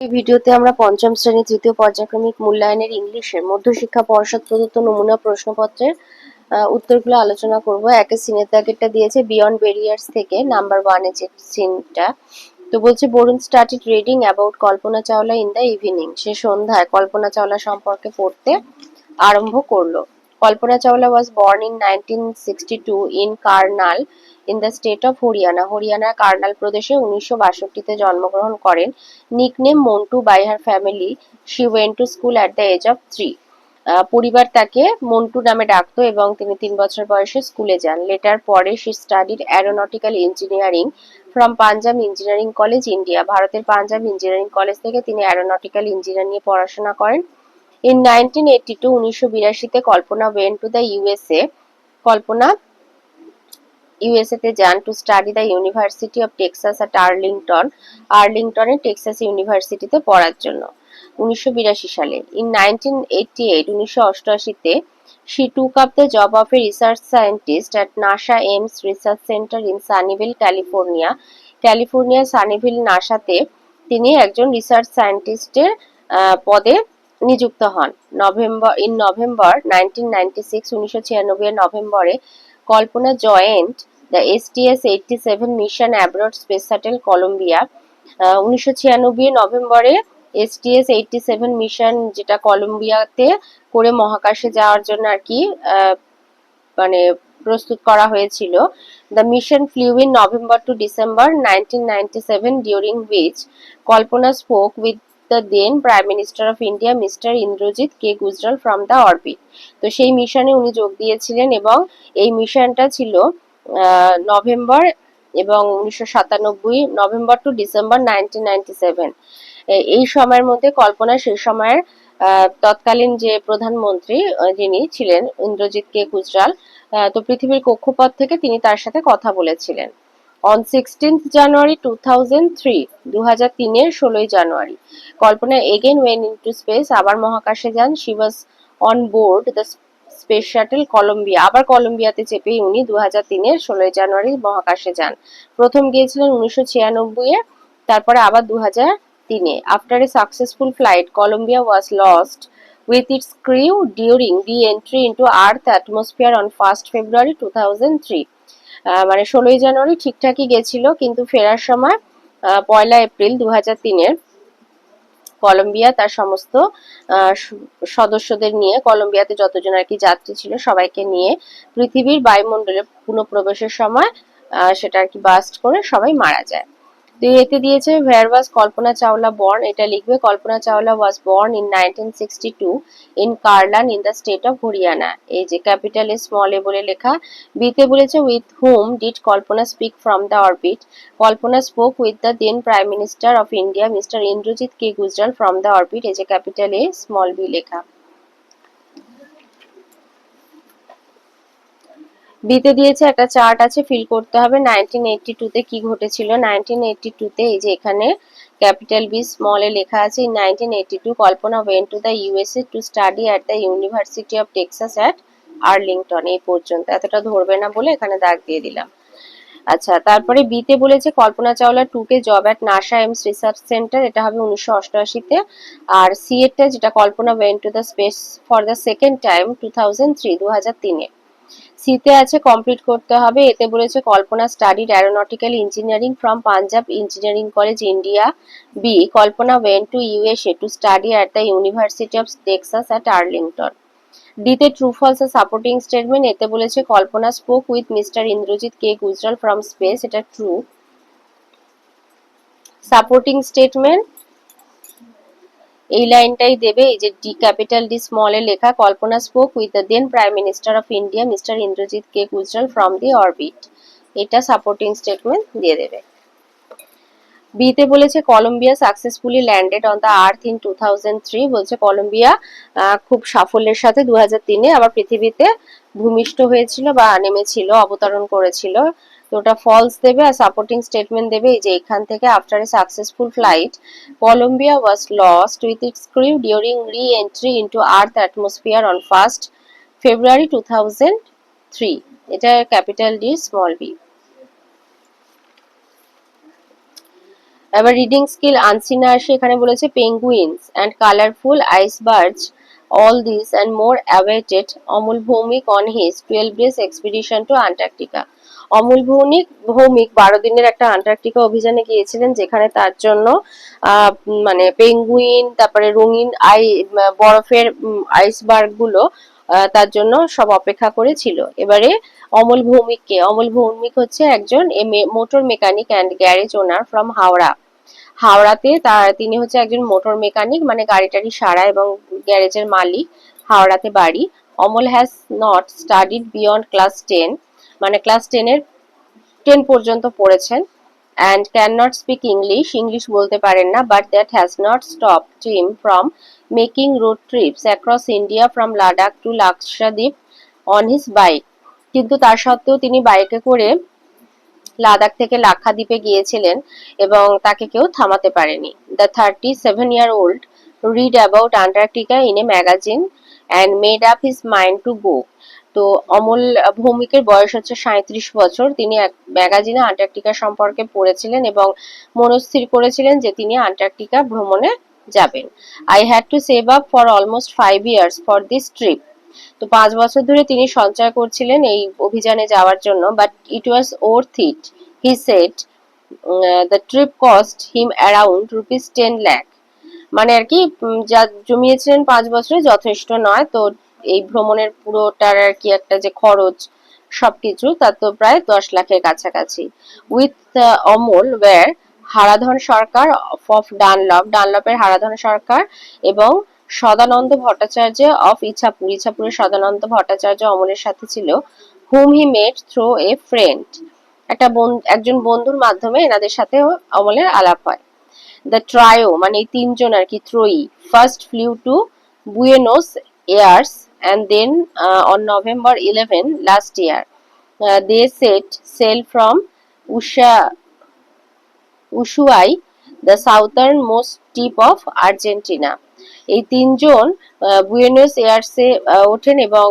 এই ভিডিওতে আমরা পঞ্চম শ্রেণি তৃতীয় পর্যায়ক্রমিক মূল্যায়নের ইংলিশের মধ্যশিক্ষা পর্ষদ প্রদত্ত নমুনা প্রশ্নপত্রের উত্তরগুলো আলোচনা করব। একে সিনের দাগেরটা দিয়েছে বিয়ন্ড বেরিয়ার্স থেকে নাম্বার ওয়ানে যে সিনটা। তো বলছে, Varun started reading about Kalpana Chawla in the evening সে সন্ধ্যায় কল্পনা চাওলা সম্পর্কে পড়তে আরম্ভ করল। Kalpana Chawla was born in nineteen sixty two in the state of Haryana হরিয়ানার কার্নাল প্রদেশে উনিশশো বাষট্টিতে জন্মগ্রহণ করেন। Nickname Montu by her family she went to school at the age of three পরিবার তাকে মন্টু নামে ডাকতো এবং তিনি তিন বছর বয়সে স্কুলে যান। লেটার পরে she studied aeronautical engineering from Punjab engineering college India ভারতের পাঞ্জাব ইঞ্জিনিয়ারিং কলেজ থেকে তিনি অ্যারোনটিক্যাল ইঞ্জিনিয়ার নিয়ে পড়াশোনা করেন। ইন নাইনটিন এইটি টু উনিশশো বিরাশিতে Kalpana went to the USA Kalpana USA তে যান to study the university of Texas at Arlington আর্লিংটনে টেক্সাস ইউনিভার্সিটিতে পড়ার জন্য। উনিশশো বিরাশি সালে। ইন নাইনটিন এইটি এইট উনিশশো অষ্টআশিতে she took up the job of a research scientist at NASA Ames research centre in Sunnyvale California ক্যালিফোর্নিয়ার সানিভিল নাসাতে তিনি একজন রিসার্চ সায়েন্টিস্টের পদে নিযুক্ত হন। November in November nineteen ninety six উনিশশো ছিয়ানব্বই নভেম্বরে Kalpana joined the STS eighty seven mission abroad space shuttle Columbia উনিশশো ছিয়ানব্বই নভেম্বরে এসটিএস এইটটি সেভেন মিশন যেটা কলম্বিয়াতে করে মহাকাশে যাওয়ার জন্য আর কি মানে প্রস্তুত করা হয়েছিল। The mission flew in November to December nineteen ninety seven, during which Kalpana spoke with the then prime minister of India mister Indrajit K Gujral from the orbit তো সেই মিশনে উনি যোগ দিয়েছিলেন এবং এই মিশনটা ছিল নভেম্বর এবং উনিশশো সাতানব্বই, নভেম্বর টু ডিসেম্বর নাইনটিন এই সময়ের মধ্যে কল্পনা সেই সময়ের তৎকালীন যে প্রধানমন্ত্রী যিনি ছিলেন ইন্দ্রজিৎ কে গুজরাল তো পৃথিবীর কক্ষপথ থেকে তিনি তার সাথে কথা বলেছিলেন। On sixteenth January two thousand three দু হাজার তিনের ষোলোই জানুয়ারি Kalpana again went into space আবার মহাকাশে যান। She was on board the space shuttle Columbia আবার কলম্বিয়াতে চেপেই উনি দু হাজার তিনের ষোলোই জানুয়ারি মহাকাশে যান। প্রথম গিয়েছিলেন উনিশশো ছিয়ানব্বই এ তারপরে আবার দু হাজার তিনে। After a successful flight Columbia was lost with with its crew during re-entry into Earth atmosphere on 1st February 2003 ah, মানে ষোলোই জানুয়ারি ঠিকঠাকই গেছিল, কিন্তু ফেরার সময় পয়লা এপ্রিল দু হাজার তিনের কলম্বিয়া তার সমস্ত সদস্যদের নিয়ে কলম্বিয়াতে যতজন আর কি যাত্রী ছিল সবাইকে নিয়ে পৃথিবীর বায়ুমণ্ডলে পুনঃপ্রবেশের সময় সেটা আর কি বাস্ট করে সবাই মারা যায়। তো এতে দিয়েছে where was Kalpana Chawla born এটা লিখবে, Kalpana Chawla was born in nineteen sixty two in Karnal in the state of Haryana এই যে ক্যাপিটাল এ স্মল এ বলে লেখা বিতে বলেছে with whom did Kalpana speak from the orbit Kalpana spoke with the then prime minister of India mister Indrajit K Gujral from the orbit এই যে capital a small B লেখা। বিতে দিয়েছে একটা চার্ট আছে ফিল করতে হবে। নাইনটিন এইটটি টুতে কি ঘটেছিল? নাইনটিন এইটটি টুতে এই যে এখানে ক্যাপিটাল বি স্মল লেখা আছে in nineteen eighty two Kalpana went to the USA to study at the university of Texas at Arlington এই পর্যন্ত। এতটা ধরবে না বলে এখানে দাগ দিয়ে দিলাম। আচ্ছা তারপরে বিতে বলেছে Kalpana Chawla took a job at NASA Ames research centre এটা হবে উনিশশো অষ্টআশিতে। আর সি এরটা যেটা Kalpana went to the space for the second time two thousand three দু হাজার তিনে। সিতে আছে কমপ্লিট করতে হবে। এতে বলেছে Kalpana studied aeronautical engineering from Punjab engineering college India B Kalpana went to USA to study at the university of Texas at Arlington ডিতে ট্রু ফলস সাপোর্টিং স্টেটমেন্ট এতে বলেছে Kalpana spoke with mister Indrajit K Gujral from space এটা true supporting statement এই লাইনটাই দেবে এই যে D capital D small লেখা, Kalpana spoke with the then prime minister of India mister Indrajit K Gujral from the orbit এটা supporting statement দিয়ে দেবে। বিতে বলেছে Columbia successfully landed on the earth in two বলছে কলম্বিয়া খুব সাফল্যের সাথে দু তিনে আবার পৃথিবীতে ভূমিষ্ঠ হয়েছিল বা নেমেছিল, অবতরণ করেছিল। তো ওটা ফলস দেবে আর সাপোর্টিং স্টেটমেন্ট দেবে এই যে এখান থেকে after a successful flight Columbia was lost with its crew during re entry into earth atmosphere on first February two thousand three এটা ক্যাপিটাল ডি স্মল বি এবার রিডিং স্কিল আনসিনা আসে, এখানে বলেছে penguins and colourful icebirds all this and more awaited Amal Bhowmik on his twelve days expedition to Antarctica Amal Bhowmik Bhowmik বারো দিনের একটা Antarctica অভিযানে গিয়েছিলেন, যেখানে তার জন্য মানে পেঙ্গুইন, তারপরে রঙিন আই বরফের আইসবার্গগুলো তার জন্য সব অপেক্ষা করেছিল। এবারে অমল ভৌমিককে, অমল ভৌমিক হচ্ছে একজন motor mechanic and garage owner from Howrah. হাওড়াতে তার তিনি হচ্ছে একজন মোটর মেকানিক মানে গাড়ি টাড়ি সারা এবং গ্যারেজের মালিক, হাওড়াতে বাড়ি। Amal has not studied beyond class ten মানে ক্লাস টেনের টেন পর্যন্ত পড়েছেন and can not speak English English বলতে পারেন না but that has not stop him from making road trips across India from Ladakh to Lakshadweep on his bike কিন্তু তার সত্ত্বেও তিনি বাইকে করে লাদাখ থেকে লাক্ষাদ্বীপে গিয়েছিলেন এবং তাকে কেউ থামাতে পারেনি। The thirty seven year old read about Antarctica in a magazine and made up his mind to go তো অমল ভৌমিকের বয়স হচ্ছে সাঁত্রিশ বছর। তিনি এক ম্যাগাজিনে আন্টার্কটিকা সম্পর্কে পড়েছিলেন এবং মনস্থির করেছিলেন যে তিনি আন্টার্কটিকা ভ্রমণে যাবেন। I had to save up for almost five years for this trip তো পাঁচ বছর ধরে তিনি সঞ্চয় করছিলেন এই অভিযানে যাওয়ার জন্য but it was worth it he set the trip cost him around rupees ten lakh মানে আর কি যা জমিয়েছিলেন পাঁচ বছরে যথেষ্ট নয়। তো এই ভ্রমণের পুরোটার আর কি একটা যে খরচ সবকিছু তার তো প্রায় দশ লাখের কাছাকাছি। With Amal were, Haradhan Sarkar of Dunlop, ডানলপের Haradhan Sarkar এবং সদানন্দ ভট্টাচার্য অফ ইছাপুর, ইছাপুরের সদানন্দ ভট্টাচার্য অমলের সাথে ছিল হুম হি মেট থ্রো এ ফ্রেন্ড একটা একজন বন্ধুর মাধ্যমে এনাদের সাথে অমলের আলাপ হয়। দ্য ট্রায়ো মানে তিনজন আর কি ত্রয়ী first flew to Buenos Aires and then on November eleven last year they set sail from Usha Ushuaia the southern most tip of Argentina এই তিনজন বুয়েনোস এয়ারসে ওঠেন এবং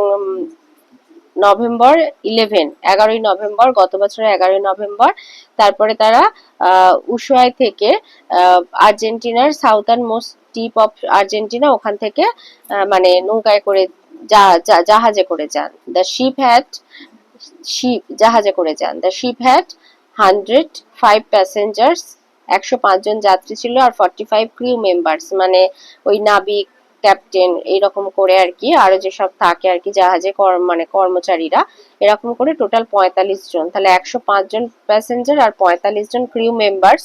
নভেম্বর ইলেভেন এগারোই নভেম্বর গত বছরের এগারোই নভেম্বর তারপরে তারা উশুয়াই থেকে আর্জেন্টিনার southern most tip of Argentina ওখান থেকে মানে নৌকায় করে জাহাজে করে যান। দ্য শিপ হ্যাড শিপ জাহাজে করে যান। The ship had hundred five passengers একশো পাঁচজন যাত্রী ছিল আর ফর্টি ফাইভ ক্রিউ মেম্বার্স মানে ওই নাবিক ক্যাপ্টেন এইরকম করে আর কি, আরও যেসব থাকে আর কি জাহাজে মানে কর্মচারীরা, এরকম করে টোটাল পঁয়তাল্লিশ জন। তাহলে একশো পাঁচ জন প্যাসেঞ্জার আর পঁয়তাল্লিশ জন crew members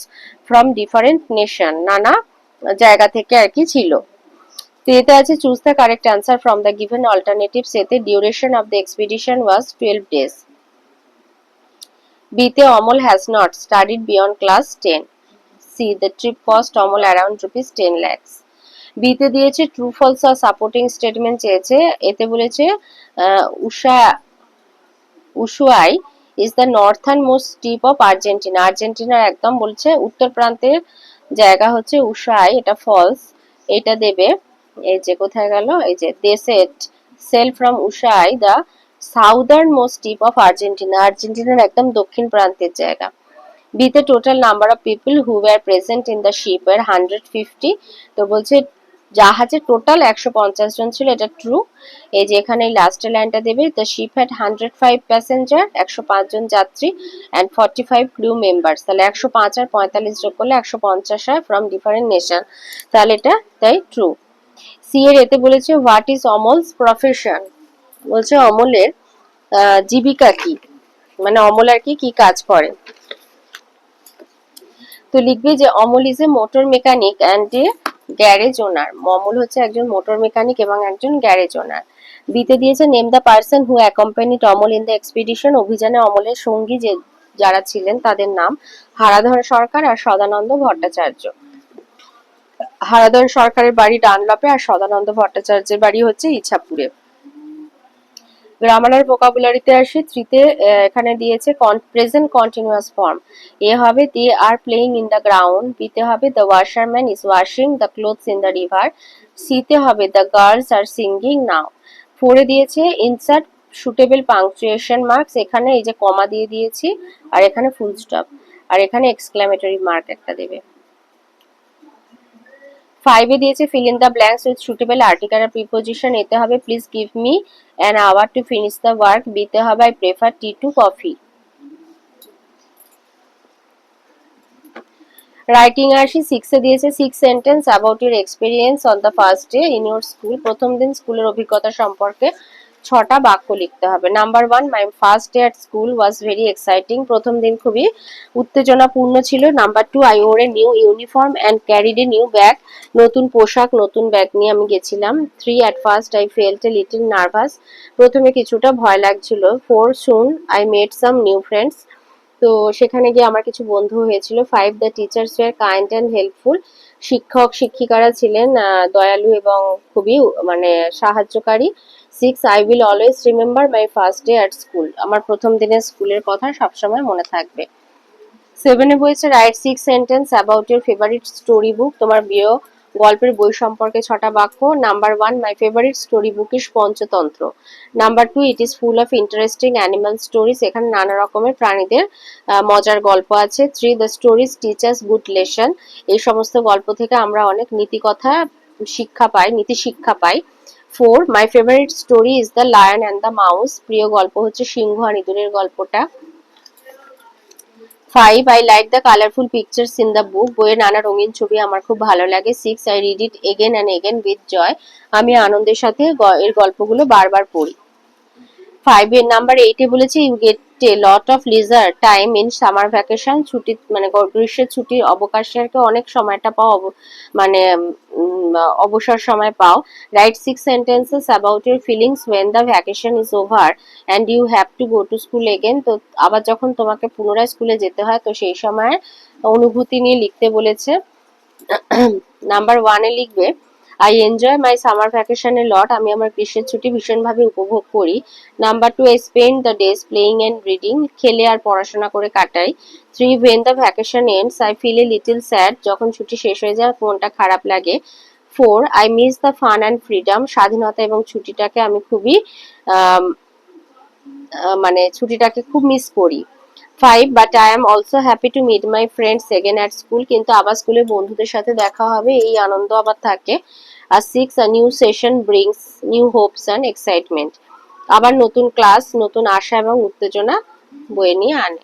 from different nation নানা জায়গা থেকে আর কি ছিল। তো এতে আছে choose the correct answer from the given alternatives এতে duration of the expedition was twelve days বিতে Amal has not studied beyond class ten C the trip cost Amal around rupees ten lakhs বিতে দিয়েছে true false আর supporting statement চেয়েছে, এতে বলেছে উষা Ushuaia is the northern most tip of Argentina আর্জেন্টিনার একদম বলছে, উত্তর প্রান্তের জায়গা হচ্ছে উষাই, এটা ফলস এটা দেবে। এই যে কোথায় গেল? এই যে they set sail from Ushuaia the southern most tip of Argentina আর্জেন্টিনার একদম দক্ষিণ প্রান্তের জায়গা। বিতে total number of people who were present in the ship এর হান্ড্রেড ফিফটি তো বলছে জাহাজে টোটাল একশো পঞ্চাশ জন ছিল, এটা ট্রু এই যে, এখানে লাস্টের লাইনটা দেবে the ship had hundred five passenger একশো পাঁচ জন যাত্রী and forty five crew members তাহলে একশো পাঁচ আর পঁয়তাল্লিশ যোগ করলে একশো পঞ্চাশ হয় ফ্রম ডিফারেন্ট নেশন তাহলে এটা তাই ট্রু সি এর এতে বলেছে হোয়াট ইজ অমলস প্রফেশন বলছে, অমলের জীবিকা কি? মানে অমল আর কি কি কাজ করে? তো লিখবে যে, Amal is a motor mechanic and a garage owner Amal হচ্ছে একজন মোটর মেকানিক এবং একজন গ্যারেজ ওনার বিতে দিয়েছে name the person who accompanied Amal in the expedition অভিযানে অমলের সঙ্গী যে, যারা ছিলেন, তাদের নাম হারাধর সরকার আর সদানন্দ ভট্টাচার্য। হারাধর সরকারের বাড়ি ডানলপে আর সদানন্দ ভট্টাচার্যের বাড়ি হচ্ছে ইছাপুরে। গ্রামার ভোকাবুলারিতে আসি থ্রিতে এখানে দিয়েছে প্রেজেন্ট কন্টিনিউয়াস ফর্ম এ হবে they are playing in the ground বিতে হবে the washerman is washing the clothes in the river সিতে হবে the girls are singing now ফোরে দিয়েছে ইনসার্ট সুটেবল পাংচুয়েশন মার্কস এখানে এই যে কমা দিয়ে দিয়েছি, আর এখানে ফুল স্টপ আর এখানে এক্সক্লামেটরি মার্ক একটা দেবে। ফাইভে দিয়েছে fill in the blanks with suitable article R preposition এতে হবে। Please give me an hour to finish the work বিতে হবে I prefer tea to coffee writing আসি সিক্সে দিয়েছে six sentence about your experience on the first day in your school প্রথম দিন স্কুলের অভিজ্ঞতা সম্পর্কে ছটা বাক্য লিখতে হবে। Number one my first day at school was very exciting প্রথম দিন খুবই উত্তেজনাপূর্ণ ছিল। Number two I wore a new uniform and carried a new bag নতুন পোশাক, নতুন ব্যাগ নিয়ে আমি গেছিলাম। Three at first I felt a little nervous প্রথমে কিছুটা ভয় লাগছিল। Four soon I made some new friends তো সেখানে গিয়ে আমার কিছু বন্ধু হয়েছিল। Five the teachers were kind and helpful শিক্ষক, শিক্ষিকারা ছিলেন দয়ালু এবং খুবই মানে সাহায্যকারী। Six I will always remember my first day at school আমার প্রথম দিনের স্কুলের কথা সবসময় মনে থাকবে। সেভেনে বলেছে write six sentence about your favourite story book তোমার প্রিয় গল্পের বই সম্পর্কে ছটা বাক্য। Number one my favourite story book is Panchatantra. Number two it is full of interesting animal stories এখানে নানা রকমের প্রাণীদের মজার গল্প আছে। Three the stories teachers good lesson এই সমস্ত গল্প থেকে আমরা অনেক নীতি কথা শিক্ষা পাই নীতি শিক্ষা পাই। Four my favourite story is the lion and the mouse প্রিয় গল্প হচ্ছে সিংহ আর ইঁদুরের গল্পটা। Five I like the colourful pictures in the book বইয়ের নানা রঙিন ছবি আমার খুব ভালো লাগে। Six I read it again and again with joy আমি আনন্দের সাথে এর গল্পগুলো বারবার পড়ি। ফাইভ এর নাম্বার এইটে বলেছে you get a lot of leisure time in summer vacation ছুটি মানে গ্রীষ্মের ছুটির অবকাশে আর অনেক সময়টা পাও মানে অবসর সময় পাও। Write six sentences about your feelings when the vacation is over and you have to go to school again তো আবার যখন তোমাকে পুনরায় স্কুলে যেতে হয়, তো সেই সময় অনুভূতি নিয়ে লিখতে বলেছে। নাম্বার ওয়ানে লিখবে I enjoy my summer vacation a lot আমি আমার গ্রীষ্মের ছুটি ভীষণভাবে উপভোগ করি। Number two I spend the days playing and reading খেলে আর পড়াশোনা করে কাটাই। Three when the vacation ends I feel a little sad যখন ছুটি শেষ হয়ে যায়, মনটা খারাপ লাগে। Four I miss the fun and freedom স্বাধীনতা এবং ছুটিটাকে আমি খুবই মানে ছুটিটাকে খুব মিস করি। Five but I am also happy to meet my friends second at school কিন্তু আবার স্কুলে বন্ধুদের সাথে দেখা হবে, এই আনন্দ আবার থাকে। আর six a new session brings new hopes and excitement আবার নতুন ক্লাস নতুন আশা এবং উত্তেজনা বয়ে নিয়ে আনে।